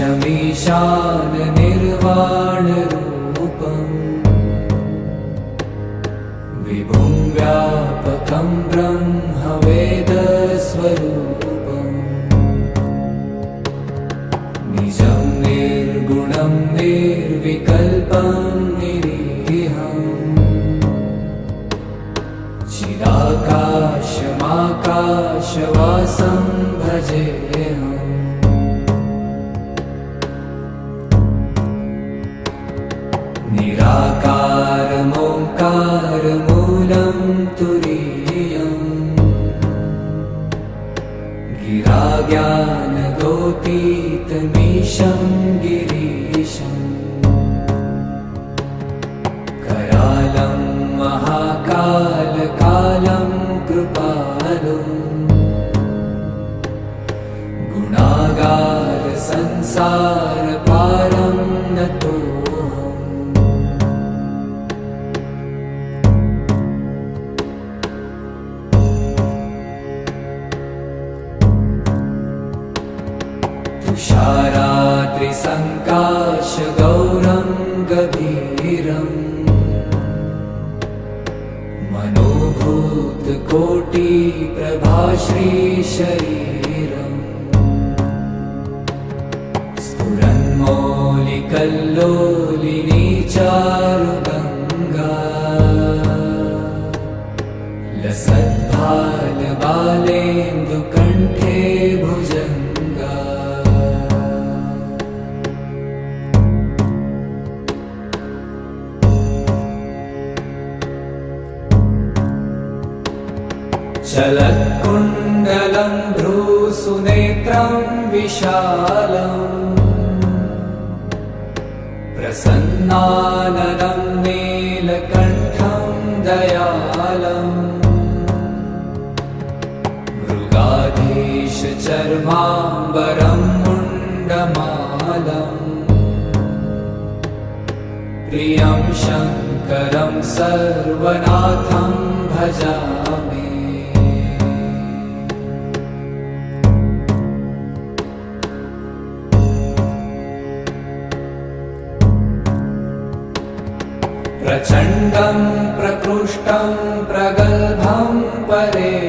ईशमीशाननिर्वाणरूपम् विभुं व्यापकं ब्रह्मवेदस्वरूपम् निजं निर्गुणं निर्विकल्पं निरीहम्। चिदाकाशमाकाशवासं भजेऽहम् निराकारमोङ्कारमूलं तुरीयम् गिराज्ञानगोपीतमीशं गिरीशम् करालं महाकालकालं कृपालुम् गुणागारसंसारपारं नतोऽहम् तुषारात्रिसङ्काशगौरं गभीरम् मनोभूतकोटिप्रभाश्रीशरीरम्। स्फुरन्मौलिकल्लोलिनी चारुगङ्गा लसद्भालबालेन्दुकण्ठे चलत्कुण्डलं भ्रूसुनेत्रं विशालम् प्रसन्नाननं नीलकण्ठं दयालम्। मृगाधीशचर्माम्बरं मुण्डमालम्। प्रियं शङ्करं सर्वनाथं भजामि प्रचण्डं प्रकृष्टं प्रगल्भं परेशम्